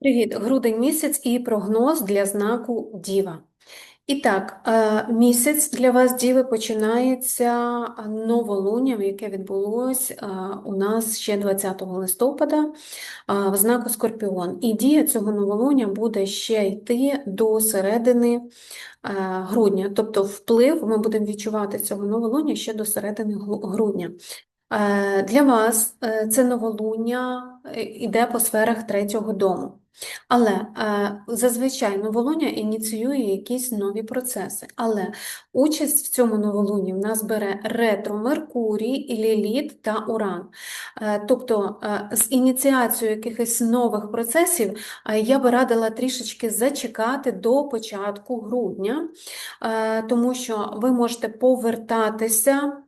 Привіт, грудень місяць і прогноз для знаку Діва. І так, е, місяць для вас, Діви, починається новолунням, яке відбулось е, у нас ще 20 листопада е, в знаку Скорпіон. І дія цього новолуння буде ще йти до середини грудня. Тобто вплив ми будемо відчувати цього новолуння ще до середини грудня. Для вас це новолуння йде по сферах третього дому. Але е, зазвичай новолуння ініціює якісь нові процеси. Але участь в цьому новолунні в нас бере ретро Меркурій, Ліліт та Уран. Е, тобто е, з ініціацією якихось нових процесів е, я би радила трішечки зачекати до початку грудня, е, тому що ви можете повертатися.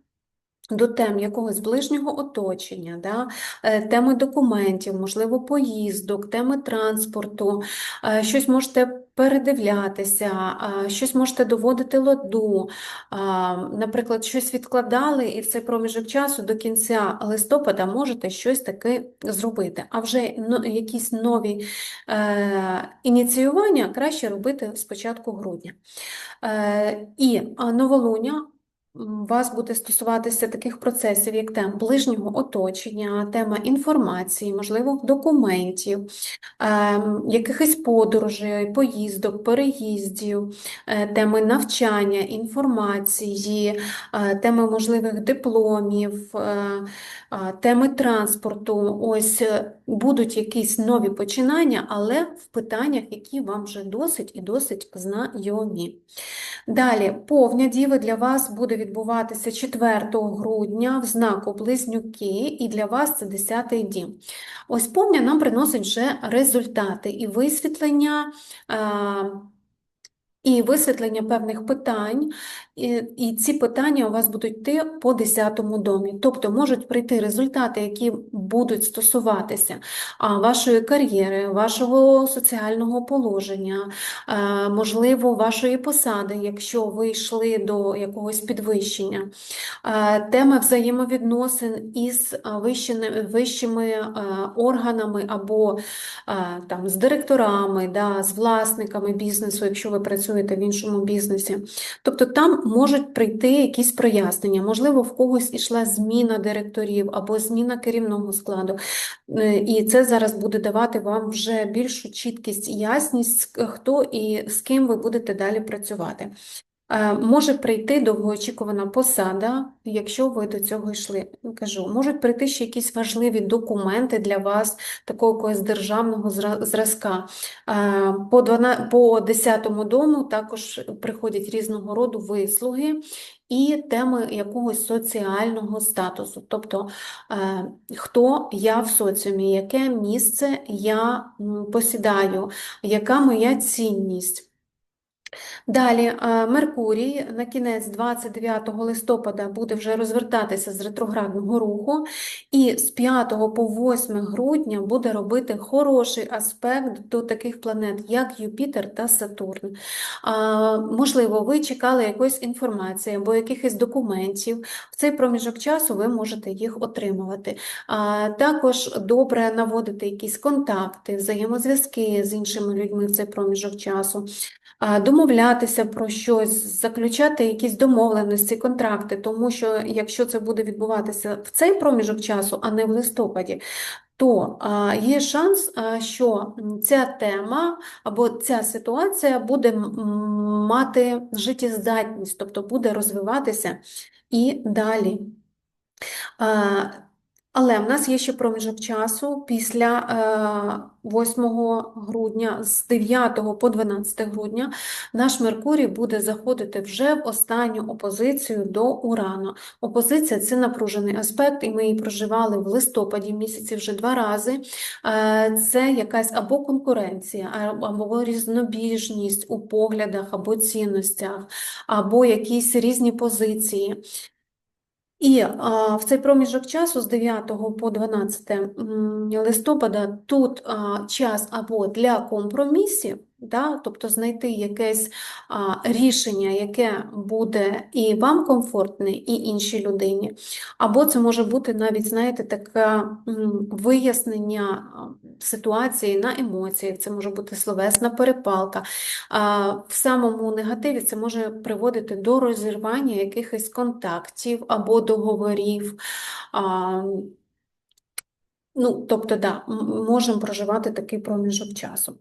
До тем якогось ближнього оточення, да, е, теми документів, можливо, поїздок, теми транспорту, е, щось можете передивлятися, щось можете доводити ладу, наприклад, щось відкладали, і в цей проміжок часу до кінця листопада можете щось таке зробити. А вже якісь нові е, ініціювання краще робити з початку грудня. І новолуння вас буде стосуватися таких процесів, як тема ближнього оточення, тема інформації, можливо, документів, ем, якихось подорожей, поїздок, переїздів, е, теми навчання, інформації, е, теми можливих дипломів, е, теми транспорту. Ось будуть якісь нові починання, але в питаннях, які вам вже досить і досить знайомі. Далі, повня діви для вас буде відбуватися 4 грудня в знаку Близнюки, і для вас це 10-й дім. Ось повня нам приносить вже результати і висвітлення. І висвітлення певних питань, і, ці питання у вас будуть йти по 10-му домі. Тобто можуть прийти результати, які будуть стосуватися вашої кар'єри, вашого соціального положення, можливо, вашої посади, якщо ви йшли до якогось підвищення, теми взаємовідносин із вищими органами або там, з директорами, да, з власниками бізнесу, якщо ви працюєте працюєте в іншому бізнесі. Тобто там можуть прийти якісь прояснення, можливо, в когось ішла зміна директорів або зміна керівного складу. Е, і це зараз буде давати вам вже більшу чіткість і ясність, хто і з ким ви будете далі працювати. Е, може прийти довгоочікувана посада, якщо ви до цього йшли. Кажу, можуть прийти ще якісь важливі документи для вас, такого якогось державного зразка. Е, по 12, по 10-му дому також приходять різного роду вислуги і теми якогось соціального статусу. Тобто, е, хто я в соціумі, яке місце я посідаю, яка моя цінність. Далі е, Меркурій на кінець 29 листопада буде вже розвертатися з ретроградного руху, і з 5 по 8 грудня буде робити хороший аспект до таких планет, як Юпітер та Сатурн. Можливо, ви чекали якоїсь інформації або якихось документів. В цей проміжок часу ви можете їх отримувати. Також добре наводити якісь контакти, взаємозв'язки з іншими людьми в цей проміжок часу домовлятися про щось, заключати якісь домовленості, контракти, тому що якщо це буде відбуватися в цей проміжок часу, а не в листопаді, то є шанс, що ця тема або ця ситуація буде мати життєздатність, тобто буде розвиватися і далі. Але в нас є ще проміжок часу після 8 е, грудня, з 9 по 12 грудня, наш Меркурій буде заходити вже в останню опозицію до Урану. Опозиція це напружений аспект, і ми її проживали в листопаді місяці вже два рази. Е, це якась або конкуренція, або різнобіжність у поглядах або цінностях, або якісь різні позиції. І а, в цей проміжок часу з 9 по 12 листопада тут а, час або для компромісів, да? тобто знайти якесь а, рішення, яке буде і вам комфортне, і іншій людині. Або це може бути навіть, знаєте, таке вияснення ситуації на емоціях, це може бути словесна перепалка. А, В самому негативі це може приводити до розірвання якихось контактів або договорів. А, Ну, тобто, да, можемо проживати такий проміжок часу.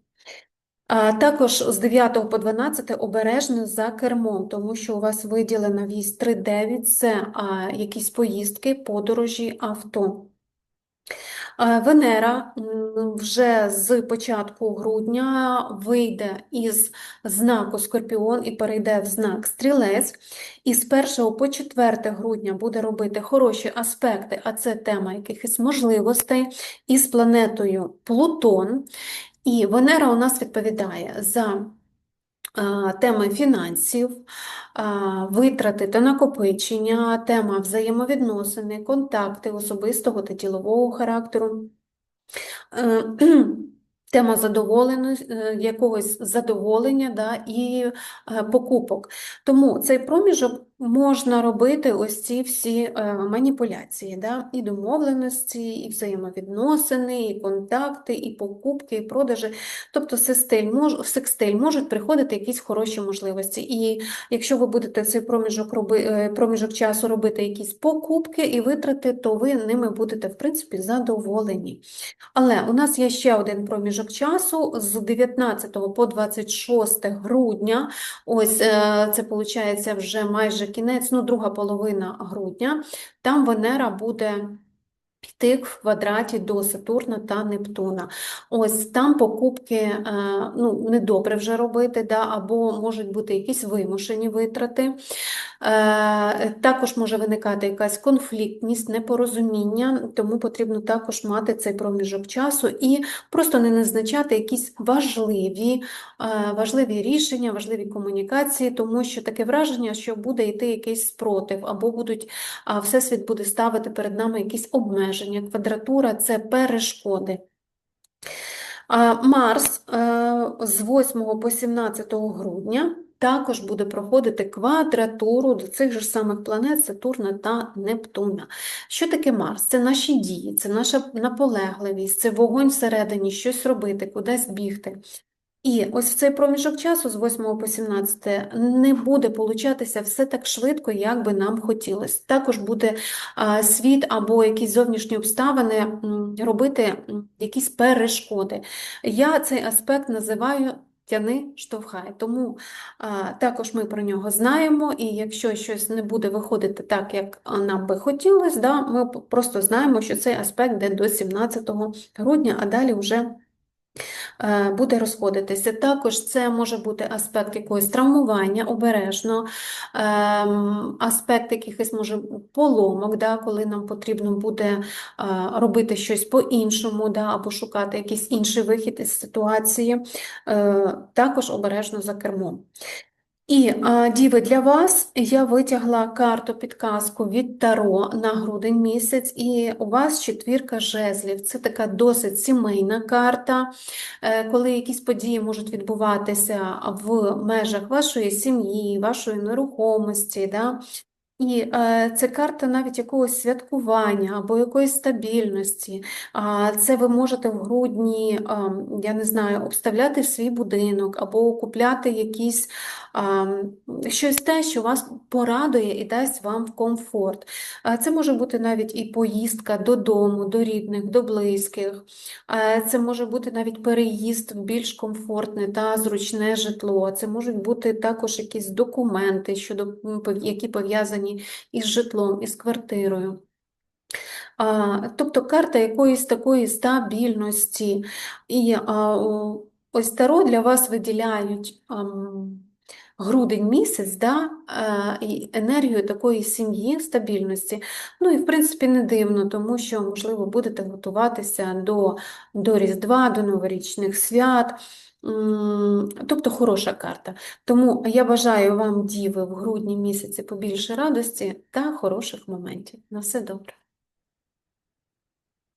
Також з 9 по 12 обережно за кермом, тому що у вас виділена вісь 3-9, це якісь поїздки, подорожі, авто. Венера вже з початку грудня вийде із знаку Скорпіон і перейде в знак Стрілець. І з 1 по 4 грудня буде робити хороші аспекти, а це тема якихось можливостей, із планетою Плутон. І Венера у нас відповідає за теми фінансів, витрати та накопичення, тема взаємовідносини, контакти особистого та ділового характеру. Е, Тема задоволення, якогось задоволення да, і е, покупок. Тому цей проміжок можна робити ось ці всі е, маніпуляції, да, і домовленості, і взаємовідносини, і контакти, і покупки, і продажі. Тобто в секстиль, мож, секстиль можуть приходити якісь хороші можливості. І якщо ви будете цей проміжок, роби, е, проміжок часу робити якісь покупки і витрати, то ви ними будете, в принципі, задоволені. Але у нас є ще один проміжок часу з 19 по 26 грудня. Ось е, це виходить вже майже кінець, ну, друга половина грудня. Там Венера буде йти в квадраті до Сатурна та Нептуна. Ось там покупки е, ну, недобре вже робити, да, або можуть бути якісь вимушені витрати. Е, Також може виникати якась конфліктність, непорозуміння, тому потрібно також мати цей проміжок часу і просто не назначати якісь важливі, е, важливі рішення, важливі комунікації, тому що таке враження, що буде йти якийсь спротив, або будуть, Всесвіт буде ставити перед нами якісь обмеження. Квадратура це перешкоди. Марс е, з 8 по 17 грудня також буде проходити квадратуру до цих же самих планет Сатурна та Нептуна. Що таке Марс? Це наші дії, це наша наполегливість, це вогонь всередині, щось робити, кудись бігти. І ось в цей проміжок часу з 8 по 17 не буде получатися все так швидко, як би нам хотілося. Також буде світ або якісь зовнішні обставини робити якісь перешкоди. Я цей аспект називаю тяни штовхай. Тому а, також ми про нього знаємо, і якщо щось не буде виходити так, як нам би хотілося, да, ми просто знаємо, що цей аспект йде до 17 грудня, а далі вже буде розходитися. Також це може бути аспект якогось травмування, обережно, ем, аспект якихось може поломок, да, коли нам потрібно буде е, робити щось по-іншому, да, або шукати якийсь інший вихід із ситуації, Е, також обережно за кермом. І, діви, для вас я витягла карту підказку від Таро на грудень місяць, і у вас четвірка жезлів. Це така досить сімейна карта, е, коли якісь події можуть відбуватися в межах вашої сім'ї, вашої нерухомості. Да? І е, це карта навіть якогось святкування або якоїсь стабільності. А це ви можете в грудні, а, я не знаю, обставляти свій будинок або купляти якісь а, щось те, що вас порадує і дасть вам комфорт. А це може бути навіть і поїздка додому, до рідних, до близьких. А це може бути навіть переїзд в більш комфортне та зручне житло. Це можуть бути також якісь документи, щодо, які пов'язані із житлом, із квартирою. Тобто карта якоїсь такої стабільності. І ось Таро для вас виділяють грудень місяць, да, е, енергію такої сім'ї, стабільності. Ну і в принципі не дивно, тому що, можливо, будете готуватися до, до Різдва, до новорічних свят. Тобто хороша карта. Тому я бажаю вам, діви, в грудні місяці побільше радості та хороших моментів. На все добре.